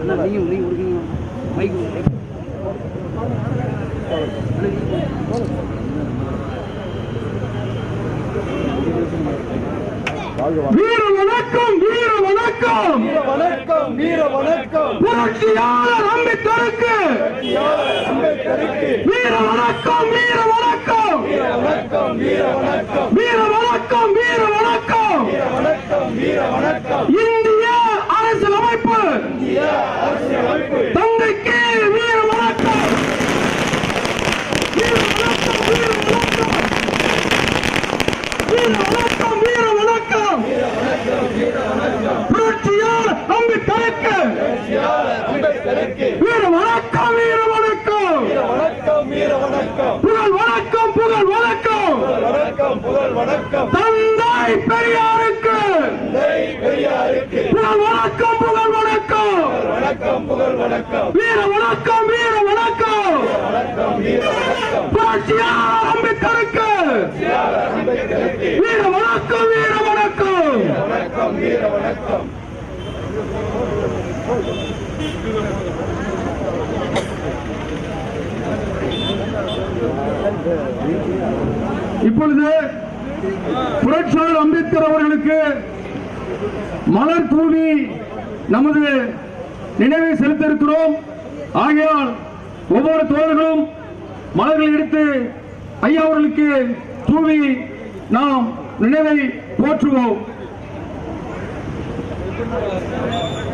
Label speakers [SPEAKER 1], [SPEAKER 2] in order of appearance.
[SPEAKER 1] அண்ணா நீங்க நீங்க கொடுக்கீங்க மைக்
[SPEAKER 2] வீர வணக்கம் வீர வணக்கம்.
[SPEAKER 3] வணக்கம் வீர வணக்கம்.
[SPEAKER 2] புரட்சியாளர் அம்பேத்கருக்கு. வீர வணக்கம் வீர வணக்கம்.
[SPEAKER 3] வணக்கம் வீர வணக்கம்.
[SPEAKER 2] வீர வணக்கம் வீர வணக்கம்.
[SPEAKER 3] வணக்கம் வீர வணக்கம்
[SPEAKER 2] இந்திய அரசியலமைப்பு
[SPEAKER 3] அரசியலமைப்பு
[SPEAKER 2] தந்தைக்கு வீர வணக்கம் வீர வணக்கம் வீர வணக்கம் வீர வணக்கம் வீர வணக்கம் புரட்சியால் அம்பேத்கருக்கு வீர வணக்கம் வீர வணக்கம்
[SPEAKER 3] வீர வணக்கம்.
[SPEAKER 2] புகழ் வணக்கம் புகழ் வணக்கம்.
[SPEAKER 3] வணக்கம் புகழ் வணக்கம்
[SPEAKER 2] தந்தை பெரியாருக்கு.
[SPEAKER 3] பெரியாருக்கு
[SPEAKER 2] புகழ் வணக்கம் புகழ் வணக்கம்.
[SPEAKER 3] வணக்கம் புகழ் வணக்கம்
[SPEAKER 2] வீர வணக்கம். வீர வணக்கம் புரட்சியாளர் அம்பேத்கருக்கு வீர வணக்கம் வீர வணக்கம்
[SPEAKER 3] வீர வணக்கம்.
[SPEAKER 2] இப்பொழுது புரட்சியாளர் அம்பேத்கர் அவர்களுக்கு மலர் தூவி நமது நினைவை செலுத்த இருக்கிறோம் ஆகையால் ஒவ்வொரு தோழர்களும் மலர்கள் எடுத்து ஐயா அவர்களுக்கு தூவி நாம் நினைவை போற்றுவோம். Thank you.